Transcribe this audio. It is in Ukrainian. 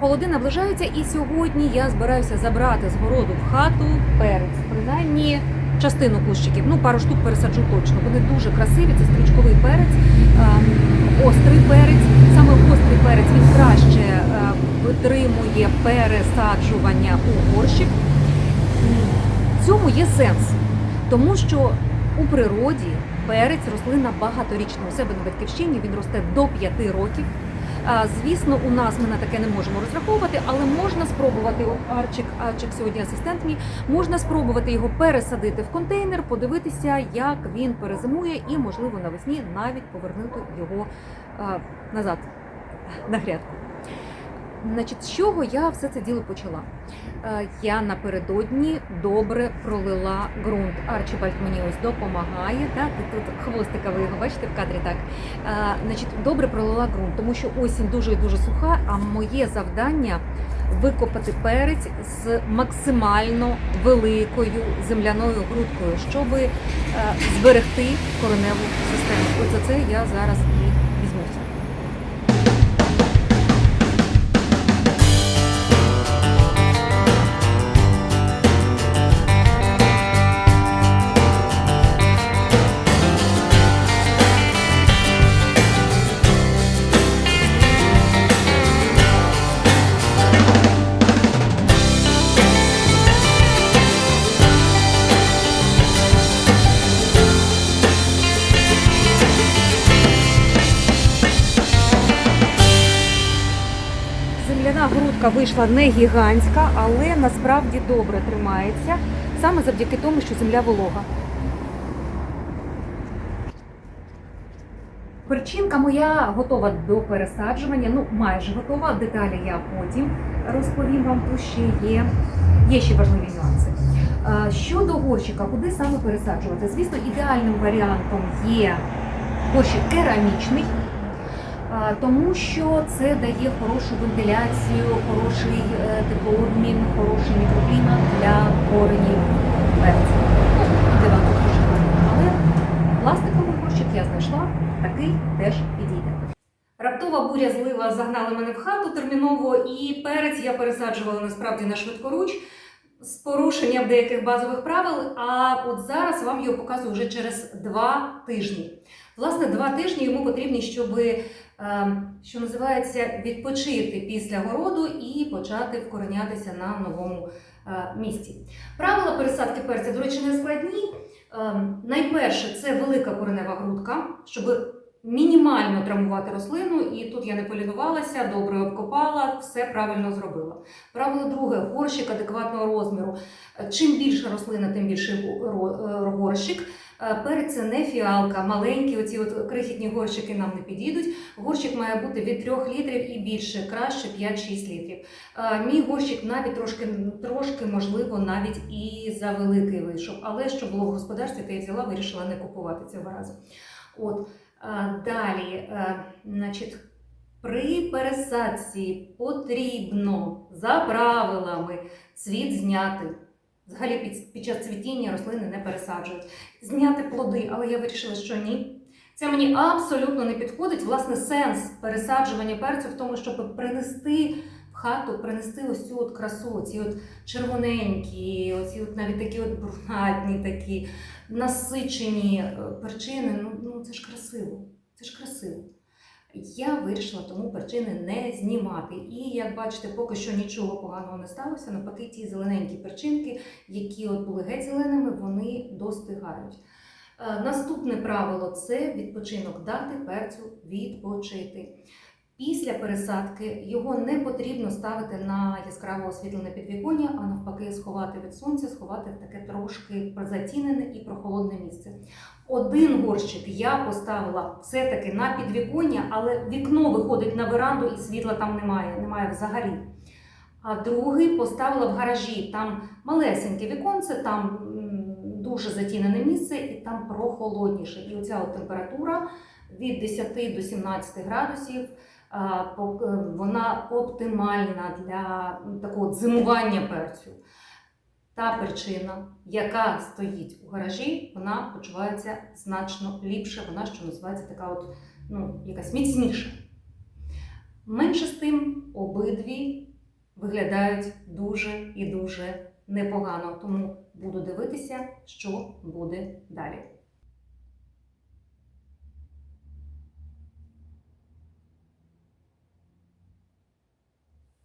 Холоди наближаються, і сьогодні я збираюся забрати з городу в хату перець. Принаймні частину кущиків. Ну, пару штук пересаджу точно. Вони дуже красиві. Це стрічковий перець, ем, острий перець. Саме гострий перець він краще е, витримує пересаджування у горщик. В цьому є сенс, тому що у природі перець рослина багаторічна. У себе на батьківщині він росте до 5 років. Звісно, у нас ми на таке не можемо розраховувати, але можна спробувати Арчик, Арчик сьогодні асистент мій, можна спробувати його пересадити в контейнер, подивитися, як він перезимує, і можливо навесні навіть повернути його назад на грядку. Значить, з чого я все це діло почала? Е, Я напередодні добре пролила ґрунт. Арчибальд мені ось допомагає. Так, тут хвостика ви його бачите в кадрі. Так Е, значить, добре пролила ґрунт, тому що осінь дуже і дуже суха. А моє завдання викопати перець з максимально великою земляною грудкою, щоб е, зберегти кореневу систему. За це я зараз Земляна вийшла не гігантська, але насправді добре тримається, саме завдяки тому, що земля волога. Перчинка моя готова до пересаджування, ну майже готова. Деталі я потім розповім вам, тут ще є, є ще важливі нюанси. Е, Щодо горщика, куди саме пересаджувати? Звісно, ідеальним варіантом є горщик керамічний. Тому що це дає хорошу вентиляцію, хороший е, теплообмін, хороший мікроклімат для коренів перцю. Ну. Але пластиковий горщик я знайшла, такий теж підійде. Раптова буря злива загнала мене в хату терміново, і перець я пересаджувала насправді на швидкоруч з порушенням деяких базових правил. А от зараз вам його показую вже через два тижні. Власне, два тижні йому потрібні, щоб Ем, що називається відпочити після городу і почати вкоренятися на новому е, місці. Правила пересадки перця, до речі, не складні. Ем, Найперше це велика коренева грудка, щоб мінімально травмувати рослину, і тут я не полінувалася, добре обкопала, все правильно зробила. Правило друге горщик адекватного розміру. Чим більша рослина, тим більший е, горщик. Е, Перець це не фіалка, маленькі, оці от крихітні горщики нам не підійдуть. Горщик має бути від 3 літрів і більше, краще 5-6 літрів. Е, Мій горщик навіть трошки, трошки, можливо, навіть і за великий вийшов. Але що було в господарстві, то я взяла, вирішила не купувати цього разу. От. Далі, е, значить, при пересадці потрібно за правилами цвіт зняти. Взагалі під, під час цвітіння рослини не пересаджують. Зняти плоди, але я вирішила, що ні. Це мені абсолютно не підходить. Власне, сенс пересаджування перцю в тому, щоб принести в хату, принести ось цю от красу, ці от червоненькі, оці от навіть такі от брунатні, такі насичені е, перчини. Ну, ну це ж красиво. Це ж красиво. Я вирішила тому перчини не знімати. І як бачите, поки що нічого поганого не сталося. Навпаки, ті зелененькі перчинки, які от були геть зеленими, вони достигають. Е, Наступне правило це відпочинок дати перцю відпочити. Після пересадки його не потрібно ставити на яскраво освітлене підвіконня, а навпаки, сховати від сонця, сховати в таке трошки затінене і прохолодне місце. Один горщик я поставила все-таки на підвіконня, але вікно виходить на веранду і світла там немає, немає взагалі. А другий поставила в гаражі. Там малесеньке віконце, там дуже затінене місце, і там прохолодніше. І оця от температура від 10 до 17 градусів. По- е, Вона оптимальна для такого зимування перцю. Та причина, яка стоїть у гаражі, вона почувається значно ліпше. Вона, що називається, така от, ну, якась міцніша. Менше з тим, обидві виглядають дуже і дуже непогано. Тому буду дивитися, що буде далі.